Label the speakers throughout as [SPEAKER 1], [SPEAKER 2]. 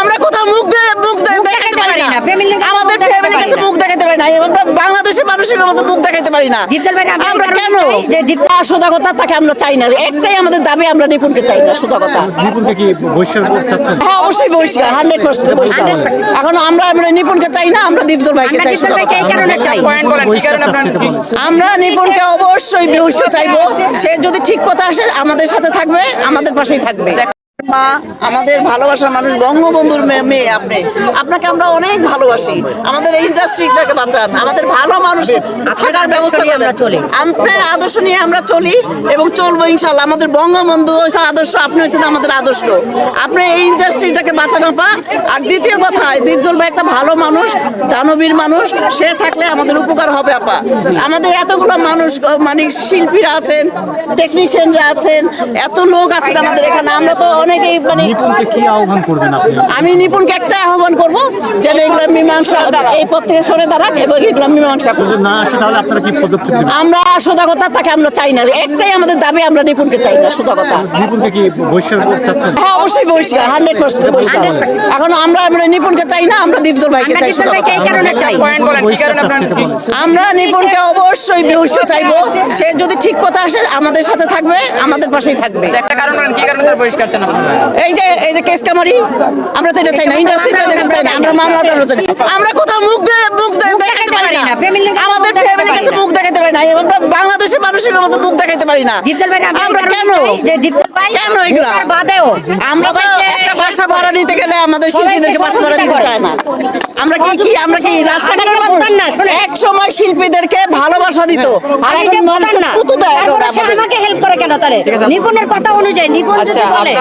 [SPEAKER 1] আমরা কোথাও মুখ মুখ দেখাতে পারি না। আমাদের ফ্যামিলির কাছে মুখ দেখাতে পারি না। আমরা বাংলাদেশের মানুষের কাছে মুখ দেখাতে পারি না। আমরা কেন? আর তাকে আমরা চাই না। একটাই আমাদের দাবি আমরা নিপুণকে চাই না সোজা কথা
[SPEAKER 2] নিপুণকে কি বহিষ্কার করতে
[SPEAKER 1] হ্যাঁ অবশ্যই বহিষ্কার হান্ড্রেড পার্সেন্ট বহিষ্কার।
[SPEAKER 3] 100%
[SPEAKER 1] এখন আমরা আমরা নিপুণকে চাই না আমরা দীপজল ভাইকে চাই আমরা নিপুণকে অবশ্যই বহিষ্কার চাইব। সে যদি ঠিক কথা আসে আমাদের সাথে থাকবে আমাদের পাশেই থাকবে। মা, আমাদের ভালোবাসার মানুষ, বঙ্গবন্ধুর মেয়ে আপনি। আপনাকে আমরা অনেক ভালোবাসি। আমাদের এই ইন্ডাস্ট্রিটাকে বাঁচান। আমাদের ভালো মানুষ থাকার ব্যবস্থা করে দেন। আপনার আদর্শ নিয়ে আমরা চলি এবং চলবো ইনশাল্লাহ আমাদের বঙ্গবন্ধু হয়েছে আদর্শ, আপনি হয়েছেন আমাদের আদর্শ। আপনি এই ইন্ডাস্ট্রিটাকে বাঁচানো পা আর দ্বিতীয় কথা দীপজল ভাই একটা ভালো মানুষ, দানবীর মানুষ। সে থাকলে আমাদের উপকার হবে আপা। আমাদের এতগুলো মানুষ মানে শিল্পীরা আছেন টেকনিশিয়ানরা আছেন, এত লোক আছেন আমাদের এখানে। আমরা তো অনেকেই মানে
[SPEAKER 2] নিপুণকে কি আহ্বান করবেন আপনি?
[SPEAKER 1] আমি নিপুণকে একটা আহ্বান করব যেন এগুলো মীমাংসা এই পথ থেকে সরে দাঁড়াক এবং এগুলো মীমাংসা করব
[SPEAKER 2] যদি না আসে তাহলে আপনারা কি পদক্ষেপ নেবেন?
[SPEAKER 1] আমরা সোজা কথা তাকে আমরা চাই না। একটাই আমাদের দাবি আমরা নিপুণকে চাই না সোজা কথা
[SPEAKER 2] নিপুণকে কি বহিষ্কার
[SPEAKER 1] হ্যাঁ অবশ্যই বহিষ্কার হান্ড্রেড পার্সেন্ট বহিষ্কার।
[SPEAKER 3] 100%
[SPEAKER 1] এখন আমরা আমরা নিপুণকে চাই না আমরা দীপজল ভাইকে চাই
[SPEAKER 3] ডিপজল
[SPEAKER 1] সোজা
[SPEAKER 3] ভাইকে
[SPEAKER 1] কথা
[SPEAKER 3] এই কারণে চাই।
[SPEAKER 4] পয়েন্ট বলেন কি কারণে আপনারা কি
[SPEAKER 1] আমরা নিপুণকে অবশ্যই বহিষ্কার চাইব। সে যদি ঠিক কথা আসে আমাদের সাথে থাকবে আমাদের পাশেই থাকবে।
[SPEAKER 4] একটা কারণ কি কারণে বহিষ্কার চান
[SPEAKER 1] এই যে এই যে কেস কামারি আমরা তো এটা চাই না ইন্ডাস্ট্রি চাই না, আমরা মামলাটা চাই আমরা কোথাও মুখ দিয়ে মুখ দিয়ে পারি না। আমাদের ফ্যামিলির কাছে মুখ দেখাতে পারি না। আমরা বাংলাদেশের মানুষের কাছে মুখ দেখাতে পারি না। আমরা কেন?
[SPEAKER 3] যে ডিপজল ভাই
[SPEAKER 1] কেন এগুলা?
[SPEAKER 3] বাদেও
[SPEAKER 1] আমরা একটা বাসা ভাড়া নিতে গেলে আমাদের শিল্পীদেরকে বাসা ভাড়া দিতে চায় না। আমরা কি কি আমরা কি রাস্তাঘাটের মানুষ?
[SPEAKER 3] বুঝতাম না, শোনেন।
[SPEAKER 1] এক সময় শিল্পীদেরকে ভালোবাসা দিত আর এখন দেয় এখন
[SPEAKER 3] আমাকে হেল্প করে কেন তাহলে? নিপুণের কথা অনুযায়ী নিপুণ যদি
[SPEAKER 4] আচ্ছা
[SPEAKER 3] বলে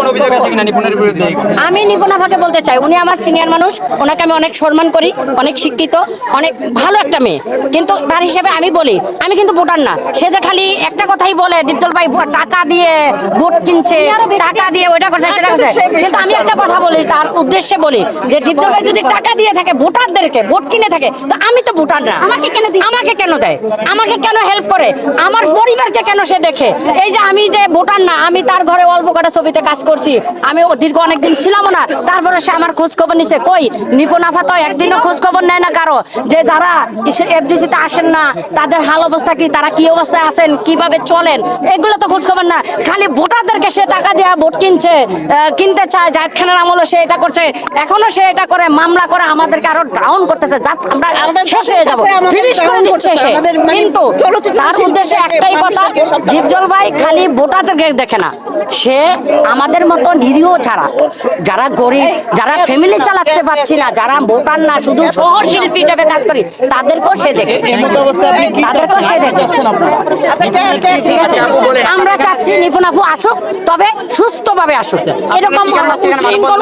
[SPEAKER 4] কোনো অভিযোগ আছে কিনা নিপুণের বিরুদ্ধে?
[SPEAKER 3] আমি নিপুণাভাকে বলতে চাই উনি আমার সিনিয়র মানুষ ওনাকে আমি অনেক সম্মান করি অনেক শিক্ষিত অনেক ভালো একটা মেয়ে। কিন্তু তার হিসেবে আমি বলি আমি কিন্তু ভোটার না। সে যে খালি একটা কথাই বলে দীপজল ভাই টাকা দিয়ে ভোট কিনছে টাকা দিয়ে ওইটা করছে সেটা করছে। কিন্তু আমি একটা কথা বলি তার উদ্দেশ্যে বলি যে দীপজল ভাই যদি টাকা দিয়ে থাকে ভোটারদেরকে ভোট কিনে থাকে তো আমি তো ভোটার না। আমাকে কেন আমাকে কেন দেয়? আমাকে কেন হেল্প করে? আমার পরিবারকে কেন সে দেখে? এই যে আমি যে ভোটার না আমি তার ঘরে অল্প কটা ছবিতে কাজ করছি আমি দীর্ঘ অনেকদিন ছিলাম না তারপরে সে আমার খোঁজ খবর নিচ্ছে কই নিপুণাফা তো একদিনও খোঁজ খবর নেয় না কারও। যে যারা এফডিসিতে আসেন না তাদের হাল অবস্থা কি তারা কি অবস্থায় আছেন কীভাবে চলেন এগুলো তো খোঁজ খবর না। খালি ভোটারদেরকে সে টাকা দেওয়া ভোট কিনছে কিনতে চায় জাহেদ খানের আমলে সে এটা করছে এখনও সে এটা করে মামলা করে আমাদেরকে আরও ডাউন করতেছে আমরা শেষ হয়ে যাব। ফিনিশ করে দিচ্ছে সে।
[SPEAKER 1] মানে
[SPEAKER 3] কিন্তু তার উদ্দেশ্যে একটাই কথা দীপজল ভাই খালি ভোটারদেরকে দেখে না। সে আমাদের মতো নিরীহ ছাড়া যারা গরিব যারা ফ্যামিলি চালাতে পারছি না যারা ভোটার না শুধু সহশিল্পী হিসেবে কাজ করি তাদেরকেও সে দেখে। তাদেরকেও সে দেখে।
[SPEAKER 1] আচ্ছা কে- কে-
[SPEAKER 3] ঠিক আছে? আমরা চাচ্ছি নিপুণ আপু আসুক তবে সুস্থভাবে আসুক। এরকম উশৃঙ্খল